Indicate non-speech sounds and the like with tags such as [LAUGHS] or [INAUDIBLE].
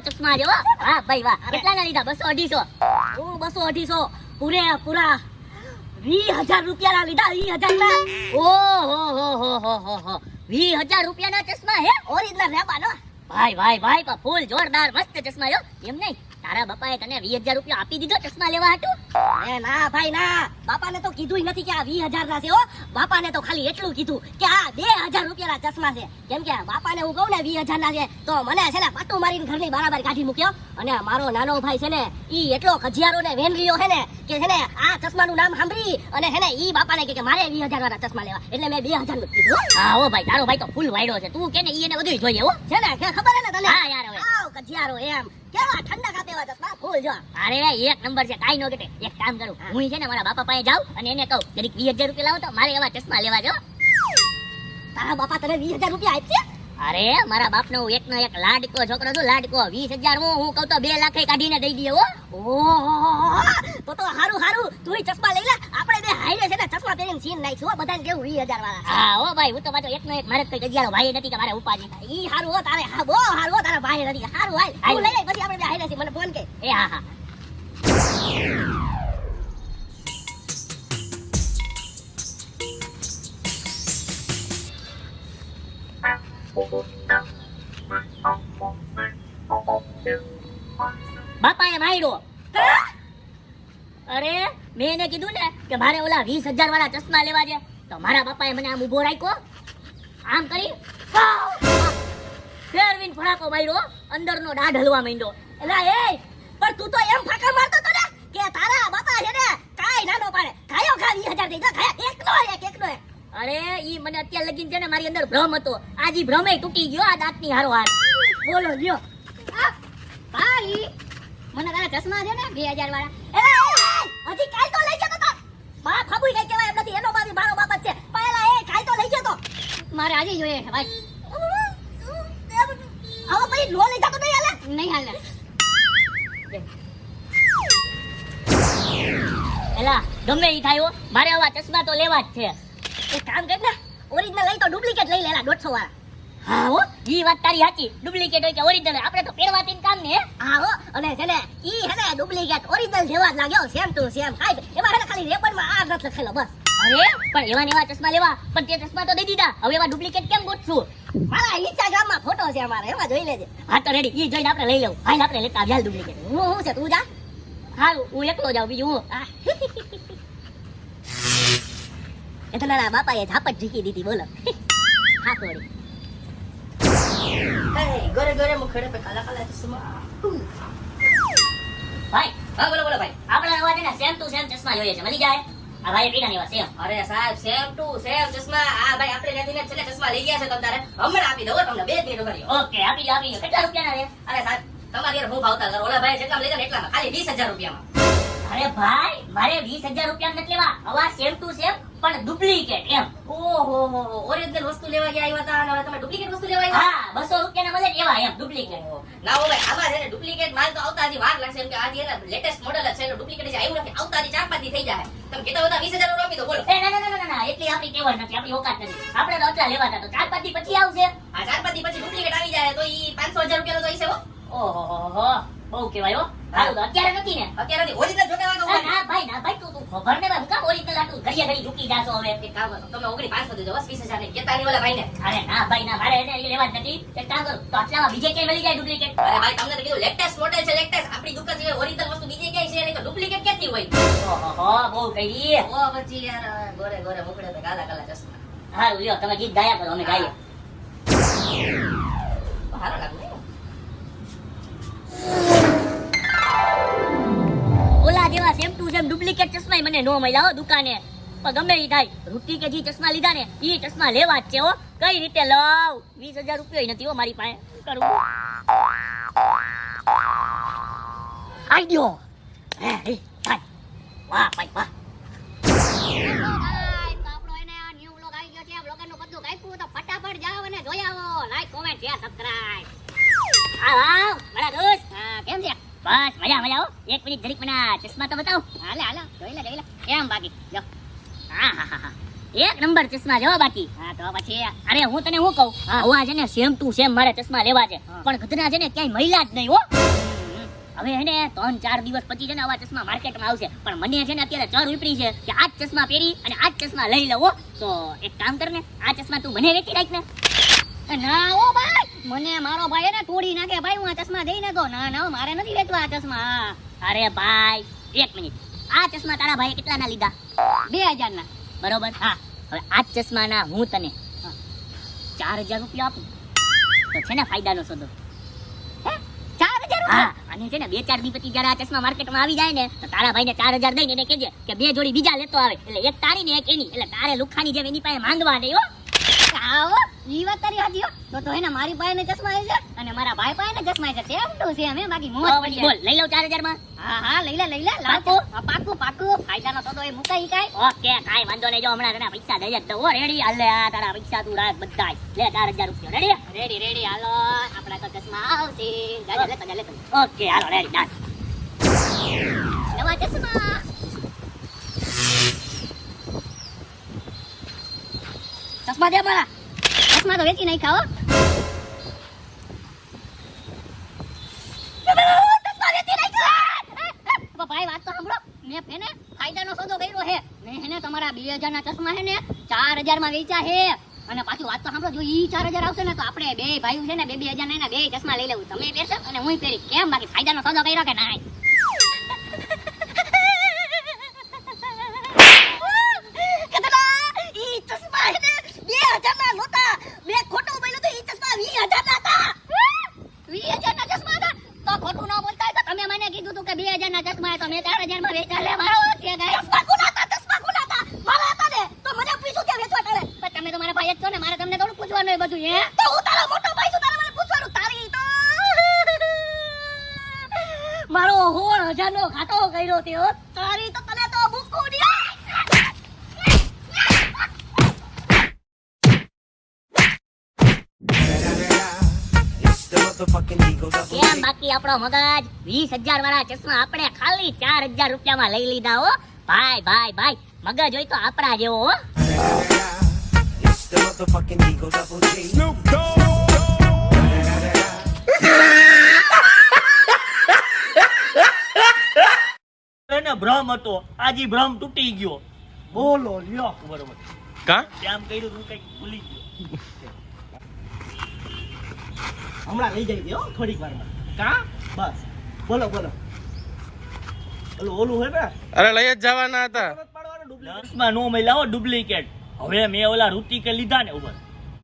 ચશ્મા હે હો અઢીસો. હું પૂરે, પૂરા. વીસ હજાર રૂપિયાના લીધા વી હજાર ના ઓહો હો હો હો હો હો. વીસ હજાર રૂપિયાના ચશ્મા હે? ઓરિજિનલ રેબાનો ભાઈ ભાઈ ભાઈ ફૂલ જોરદાર, મસ્ત ચશ્મા એમ નહીં. તારા બાપાએ તને વીસ હજાર રૂપિયા આપી દીધો ચશ્મા લેવા હતું ના ભાઈ ના. બાપાને તો કીધું નથી કે આ વીસ હજાર ના છે હો. બાપાને તો ખાલી એટલું કીધું કે આ બે હજાર રૂપિયાના ચશ્મા છે. કેમ કે બાપાને હું કહું ને વીસ હજાર ના છે તો મને છે ને પાટું મારીને ઘરની બરાબર કાઢી મૂક્યો. અને મારો નાનો ભાઈ છે ને ઈ એટલો ખજિયારો ને વેનરીઓ છે ને કે છે ને આ ચશ્માનું નામ સાંભળી અને છે ને ઈ બાપાને કે મારે વીસ હજાર વાળા ચશ્મા લેવા. એટલે મેં બે હજારનું કીધું. હો. ભાઈ તારો ભાઈ તો ફૂલ વાયડો છે. તું કે ને ઈ એને બધું જોઈએ હો. છે ને ખબર હે ને તને? હા યાર હવે એમ. કેવા ઠંડા ખાતે એવા જતા ફૂલ જો અરે એક નંબર છે. કાઈ નો કેટે એક કામ કરું. હું. છે ને મારા બાપા પાસે જાઉં અને એને કહું જરીક વીસ હજાર રૂપિયા લાવો તો મારે એવા ચશ્મા લેવા જો તારા બાપા તને વીસ હજાર રૂપિયા આપશે અરે મારા બાપનો એક એકનો એક લાડકો છોકરો છું લાડકો? વીસ હજાર હું હું કહું તો બે લાખે કાઢીને દઈ દે હો. તો તો હારું હારું. તું ચશ્મા લઈ લે. આપણે બે હાઈરે છે ને ચશ્મા પહેરીને સીન નાખશું હો બધાને કેવું વીસ હજાર વાળા હા હો ભાઈ હું તો પાછો એકનો એક મારે કઈ જગ્યાનો ભાઈ નથી કે મારે ઉપાજી ઈ હારું હો તારે હા બહુ હારું હો તારા ભાઈ નથી. હારું હાલ. તું લઈ લે પછી આપણે બે હાઈરે છે મને ફોન કે. એ હા હા. બાપાએ માર્યો અરે, મેં એને કીધું ને કે મારે ઓલા વીસ હજાર વાળા ચશ્મા લેવા છે. તો મારા બાપાએ મને આમ ઊભો રાખ્યો. આમ કરી ફેરવીન ફડાકો માર્યો, અંદરનો દાઢ હલવા માંડ્યો. એલા, એ, પણ તું તો એમ ફાકા મારતો તો ને કે તારા બાપા છે ને કાઈ નાનો પાડે. ખાયો ખા વીસ હજાર દઈ દો ખાયા એકનો એક એકનો એક. અરે ઈ મને અત્યારે લગીન છે ને મારી અંદર ભ્રમ હતો. આજી ભ્રમે તૂટી ગયો આ દાંતની હારો હાર બોલો જો ભાઈ મને તારા ચશ્મા છે ને બે હજાર વાળા. એ હજી કાલ તો લઈ જતો તો બાપ ફાબુઈ કઈ કહેવાય એમ નથી. એનો બાપી મારો બાપ જ છે. પહેલા એ કાલ તો લઈ જતો મારે આજે જોઈએ ભાઈ. હવે પછી લો લઈ જતો નહીં હાલે? નહીં હાલે. એલા ગમે ઈ થાય હો, મારે આવા ચશ્મા તો લેવા જ છે. એક લઈ તો ડુપ્લિકેટ એવા ચશ્મા લેવા. પણ તે ચશ્મા તો દઈ દીધા. હવે એવા ડુપ્લિકેટ કેમ ગોતશું? મારા ઇન્સ્ટાગ્રામમાં ફોટો છે અમારે એમાં જોઈ લેજે. હા, તો રેડી ઈ જોઈને આપણે લઈ લેવું હાલ આપણે લેતા ડુપ્લિકેટ હું હું છે, તું જા. હા હું એકલો જાઉં, બીજું હું. [LAUGHS] એ તો નાના બાપાએ ઝાપટ ઝીકી દીધી બોલો. હા થોડી ઘરે ઘરે મુખડે પે કાલા કાલા ચશ્મા ભાઈ હા બોલો બોલો ભાઈ. આપણે છે ને સેમ ટુ સેમ ચશ્મા જોઈએ છે મળી જાય. આ ભાઈ પીડા એવા સેમ. અરે સાહેબ સેમ ટુ સેમ ચશ્મા. આ ભાઈ આપણે ત્યાંથી ને છેલ્લે ચશ્મા લઈ ગયા છે તમારે હમણાં આપી દઉં તમને બે મિનિટ ઊભા ઓકે આપી દો આપી દો. કેટલા રૂપિયાના રે અરે સાહેબ તમારી યાર હું ભાવતા કરો? ઓલા ભાઈ જેટલા લઈ ગયા એટલા ખાલી વીસ હજાર રૂપિયામાં. અરે ભાઈ મારે વીસ હજાર રૂપિયા નથી લેવા. હવા સેમ ટુ સેમ? પણ ડુપ્લિકેટ એમ. ઓહો હો ઓરિજિનલ વસ્તુ લેવા ગયા આવ્યા હતા અને હવે તમે ડુપ્લિકેટ વસ્તુ લેવા આવ્યા હા બસો રૂપિયાના મળે ને એવા એમ ડુપ્લિકેટ ના હો ભાઈ આમાં છે ને ડુપ્લિકેટ માલ તો આવતા હજી વાર લાગશે. એમ કે આજે લેટેસ્ટ મોડલ છે ડુપ્લિકેટ જે આવ્યું નથી આવતા હજી ચાર પાંચ દી થઈ જાય. તમે કીધા બધા વીસ હજાર આપી દો બોલો. એ ના ના ના ના એટલી આપણી ટેવડ નથી. આપણી ઓકાત નથી. આપણે તો અત્યારે લેવા હતા. તો ચાર પાંચ દી પછી આવશે. આ ચાર પાંચ દી પછી ડુપ્લિકેટ આવી જાય તો ઈ પાંચસો હજાર રૂપિયાનો તો હશે હો. ઓહો બહુ કહેવાય હો. તો અત્યારે નથી ને? અત્યારે ઓરિજિનલ જોતા હોય તો આ ના ભાઈ ના ભાઈ તું તું ખબર ને ભાઈ હું કામ ઓરિજિનલ આટલું ઘડીએ ઘડી ઝૂકી જાશો હવે એક કામ કરો તમે ઓગણી પાંચસો દેજો બસ વીસ હજાર નહીં કેતા નહીં ઓલા ભાઈને. અરે ના ભાઈ ના મારે એને લેવા જ નથી. એક કામ કરું તો આટલામાં બીજે ક્યાંય મળી જાય ડુપ્લિકેટ? અરે ભાઈ તમને તો કીધું લેટેસ્ટ મોડેલ છે લેટેસ્ટ. આપણી દુકાન છે ઓરિજિનલ વસ્તુ બીજે ક્યાંય છે નહીં ડુપ્લિકેટ ક્યાંથી હોય? ઓહો બહુ કહી ઓ પછી યાર ગોરે ગોરે મુકડે તો કાલા કાલા ચશ્મા. હારું લ્યો તમે ગીત ગાયા કરો અમે ગાઈએ. લાગે ઓલા જેવા સેમ ટુ સેમ ડુપ્લિકેટ ચશ્મા મને નો મળ્યા હો દુકાને. પણ ગમે ઈ થાય. રૂટી કે જે ચશ્મા લીધા ને ઈ ચશ્મા લેવા જ છે હો. કઈ રીતે લઉં? વીસ હજાર રૂપિયા નથી હો મારી પાસે. કરું? આઈડિયો હે થાય વાહ ભાઈ વાહ. આવી ફટાફટ જાઓ અને જોઈ આવો. લાઈક કોમેન્ટ શેર સબસ્ક્રાઇબ આવો આવ મારા દોસ્ત. હા કેમ છે? બસ મજા મજા હો. એક મિનિટ જરીક મને ચશ્મા તો બતાવો. હાલે હાલે. જોઈ લે જોઈ લે. કેમ બાકી? જો એક નંબર ચશ્મા જો બાકી. હા તો પછી. અરે હું તને શું કહું? હા. છે ને સેમ ટુ સેમ મારે ચશ્મા લેવા છે. પણ ગધના છે ને ક્યાંય મહિલા જ નહીં હો. હવે હે ને ત્રણ ચાર દિવસ પછી છે ને આવા ચશ્મા માર્કેટમાં આવશે. પણ મને છે ને અત્યારે ચર ઉપડી છે કે આ જ ચશ્મા પહેરી અને આ જ ચશ્મા લઈ લઉં તો એક કામ કર ને આ ચશ્મા તું મને વેચી રાખ ને. ના ઓ ભાઈ. મને મારો ભાઈ ને તોડી નાખે. ભાઈ હું આ ચશ્મા દઈ નાખો. ના ના મારે નથી વેચવા આ ચશ્મા. અરે ભાઈ એક મિનિટ. આ ચશ્મા તારા ભાઈએ કેટલાના લીધા? બે હજાર ના બરોબર? હા. હવે આ ચશ્માના હું તને ચાર હજાર રૂપિયા આપું. તો છે ને ફાયદાનો સોદો. ચાર હજાર હા. અને છે ને બે ચાર દી પછી જ્યારે આ ચશ્મા માર્કેટમાં આવી જાય ને તો તારા ભાઈને ચાર હજાર દઈને એને કહેજે કે બે જોડી બીજા લેતો આવે. એટલે એક તારી ને એક એની. એટલે તારે લુખાની જેમ એની પાસે માંગવા નહીં હો. આવો ઈ વાત તારી હાચી તો તો એના મારી પાસે ને ચશ્મા છે અને મારા ભાઈ પાસે ને ચશ્મા છે. સેમ ટુ સેમ હે બાકી મોહ પડી બોલ લઈ લઉં 4000 માં હા હા લઈ લે લઈ લે લાવ પાકું? પાકું ફાયદાનો તો એ મુકાઈ કાઈ. ઓકે કાઈ વાંધો નહીં. જો હમણાં તને પૈસા દઈ જ દઉં રેડી હાલે આ તારા પૈસા તું રાખ બધાય. લે ચાર હજાર રૂપિયા. રેડી રેડી રેડી હાલો આપણા તો ચશ્મા આવશે. જાજા લે તને લે ઓકે હાલો રેડી ડન નવા ચશ્મા. ચશ્મા દે મારા. ચશ્મા તો વેચી નાખ્યા હો. ભાઈ, વાત તો સાંભળો. મેં એને ફાયદાનો સોદો કર્યો છે. મેં હેને તમારા બે હજાર ના ચશ્મા હે ને ચાર હજારમાં વેચ્યા હે અને પાછું વાત તો સાંભળો, જો ઈ ચાર હજાર આવશે ને તો આપણે બે ભાઈઓ છે ને બે બે હજાર ના એના બે ચશ્મા લઈ લેવું. તમે પહેરશો અને હું પહેરી કેમ? બાકી ફાયદાનો સોદો કર્યો કે ના કતરા ઈ ચશ્મા હે ને 2000 ના નહોતા મેં ખોટું બોલ્યું તો ઈ ચશ્મા 20000 ના હતા વીસ હજાર ના ચશ્મા હતા તો ખોટું ન બોલતા હોય તો તમે મને કીધું તું કે બે હજાર ના ચશ્મા તો મેં ચાર હજારમાં વેચા લે મારો કે ગાય ચશ્મા કોના હતા ચશ્મા કોના હતા મારા હતા ને તો મને પૂછ્યું કે વેચવા તારે પણ તમે તો મારા ભાઈ જ ને મારે તમને થોડું પૂછવાનું એ બધું, હે? તો હું તારો મોટો ભાઈ છું, તારે મને પૂછવાનું, તારી તો મારો હોળ હજાર નો ખાતો કર્યો તે તારી તો તને તો ભૂખું કેમ બાકી આપણો મગજ? વીસ હજાર વાળા ચશ્મા આપણે ખાલી ચાર હજાર રૂપિયામાં લઈ લીધા, હો. ભાઈ ભાઈ ભાઈ, મગજ હોય તો આપણા જેવો the motherfucking Eagle Double G. એને ભ્રમ હતો. આજે ભ્રમ તૂટી ગયો. બોલો લ્યો. બરોબર. કા? આમ કર્યું તું કઈ ભૂલી ગયો. હમણાં લઈ જાય હો થોડીક વારમાં. કા? બસ. બોલો બોલો. ઓલું ઓલું હોય ને? અરે લઈ જ જવાના હતા. નો મહિલાઓ હો ડુપ્લિકેટ. હવે મેં ઓલા ઋતિકે લીધા ને ઉપર.